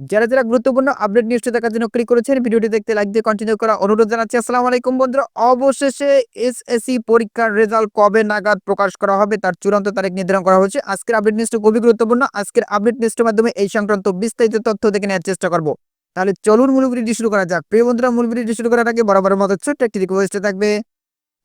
যারা যারা গুরুত্বপূর্ণ আপডেট নিউজটি দেখার জন্য ক্লিক করেছেন, ভিডিওটি দেখতে লাইক দিয়ে কন্টিনিউ করা অনুরোধ জানাচ্ছি। আসসালামু আলাইকুম বন্ধুরা, অবশেষে এসএসসি পরীক্ষার রেজাল্ট কবে নাগাদ প্রকাশ করা হবে তার চূড়ান্ত তারিখ নির্ধারণ করা হয়েছে। আজকের আপডেট নিউজটি খুবই গুরুত্বপূর্ণ। আজকের আপডেট নিউজটির মাধ্যমে এই সংক্রান্ত বিস্তারিত তথ্য দেখে নেওয়ার চেষ্টা করব। তাহলে চলুন মূল ভিডিওটি শুরু করা যাক। প্রিয় বন্ধুরা, মূল ভিডিওটি শুরু করার আগে বরাবরের মতো ছোট্ট একটি রিকোয়েস্ট থাকবে,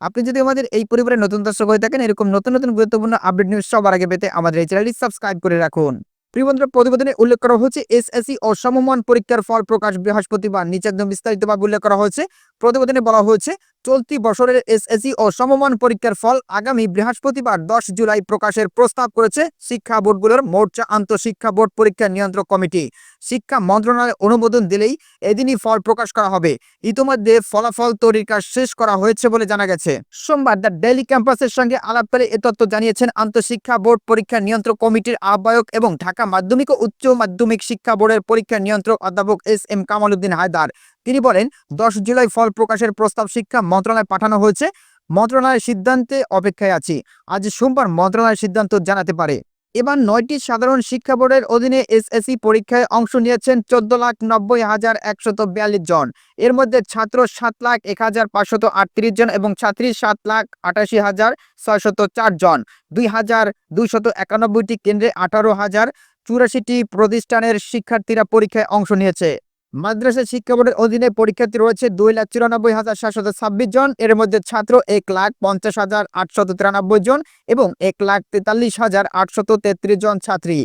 আপনি যদি আমাদের এই পরিবারের নতুন দর্শক হয়ে থাকেন, এরকম নতুন নতুন গুরুত্বপূর্ণ আপডেট নিউজ সবার আগে পেতে আমাদের এই চ্যানেলটি সাবস্ক্রাইব করে রাখুন। প্রিয় প্রতিবেদনে উল্লেখ করা হয়েছে, এসএসসি ও সমমান পরীক্ষার ফল প্রকাশ বৃহস্পতিবার। নিচে একদম বিস্তারিতভাবে উল্লেখ করা হয়েছে। প্রতিবেদনে বলা হয়েছে চলতি বছরের এসএসসি ও সমমান পরীক্ষার ফল আগামী বৃহস্পতিবার দশ জুলাই প্রকাশের প্রস্তাব করেছে শিক্ষা বোর্ডগুলোর মোর্চা আন্তঃশিক্ষা বোর্ড পরীক্ষা নিয়ন্ত্রক কমিটি। শিক্ষা মন্ত্রণালয় অনুমোদন দিলেই এদিনই ফল প্রকাশ করা হবে। ইতিমধ্যে ফলাফল তৈরির কাজ শেষ করা হয়েছে বলে জানা গেছে। সোমবার দ্য ডেইলি ক্যাম্পাসের সঙ্গে আলাপকালে এ তথ্য জানিয়েছেন আন্তঃশিক্ষা বোর্ড পরীক্ষা নিয়ন্ত্রক কমিটির আহ্বায়ক এবং ঢাকা মাধ্যমিক ও উচ্চ মাধ্যমিক শিক্ষা বোর্ডের পরীক্ষা নিয়ন্ত্রক অধ্যাপক এস এম কামাল উদ্দিন হায়দার। তিনি বলেন, দশ জুলাই ফল প্রকাশের প্রস্তাব শিক্ষা মন্ত্রণালয়ে পাঠানো হয়েছে। মন্ত্রণালয়ের সিদ্ধান্তে অপেক্ষায় আছি। আজ সোমবার মন্ত্রণালয়ের সিদ্ধান্ত জানাতে পারে। এবার নয়টি সাধারণ শিক্ষা বোর্ডের অধীনে এসএসসি পরীক্ষায় অংশ নিয়েছেন চোদ্দ লাখ নব্বই হাজার একশত বিয়াল্লিশ জন। এর মধ্যে ছাত্র সাত লাখ এক হাজার পাঁচশত আটত্রিশ জন এবং ছাত্রী সাত লাখ আটাশি হাজার ছয়শত চার জন। দুই হাজার দুইশত একানব্বইটি কেন্দ্রে আঠারো হাজার চুরাশিটি প্রতিষ্ঠানের শিক্ষার্থীরা পরীক্ষায় অংশ নিয়েছে। মাদ্রাসা শিক্ষা বোর্ডের অধীনে পরীক্ষার্থী রয়েছে দুই লাখ চুরানব্বই হাজার সাতশত ছাব্বিশ জন। এর মধ্যে ছাত্র এক লাখ পঞ্চাশ হাজার আটশত তিরানব্বই জন এবং এক লাখ তেতাল্লিশ হাজার আটশত তেত্রিশ জন ছাত্রী।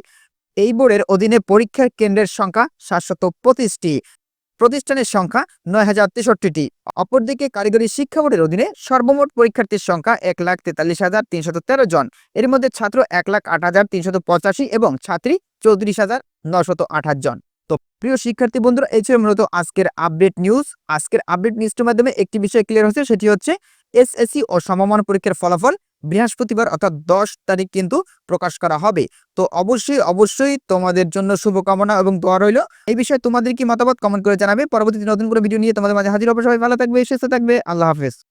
এই বোর্ডের অধীনে পরীক্ষার কেন্দ্রের সংখ্যা সাতশত পঁচিশটি। প্রতিষ্ঠানের সংখ্যা নয় হাজার তেষট্টিটি। অপরদিকে কারিগরি শিক্ষা বোর্ডের অধীনে সর্বমোট পরীক্ষার্থীর সংখ্যা এক লাখ তেতাল্লিশ হাজার তিনশত তেরো জন। এর মধ্যে ছাত্র এক লাখ আট হাজার তিনশত পঁচাশি এবং ছাত্রী চৌত্রিশ হাজার নশত আঠাশ জন। প্রিয় শিক্ষার্থী বন্ধুরা, এই ছিল মূলত আজকের আপডেট নিউজ আজকের আপডেট নিউজটির মাধ্যমে একটি বিষয় ক্লিয়ার হচ্ছে সেটি হচ্ছে এসএসসি ও সমমান পরীক্ষার ফলাফল বৃহস্পতিবার অর্থাৎ দশ তারিখ কিন্তু প্রকাশ করা হবে। তো অবশ্যই অবশ্যই তোমাদের জন্য শুভকামনা এবং দোয়া রইল। এই বিষয়ে তোমাদের কি মতামত কমেন্ট করে জানাবে। পরবর্তীতে নতুন করে ভিডিও নিয়ে তোমাদের মাঝে হাজির হবে। সবাই ভালো থাকবে, সুস্থ থাকবে। আল্লাহ হাফেজ।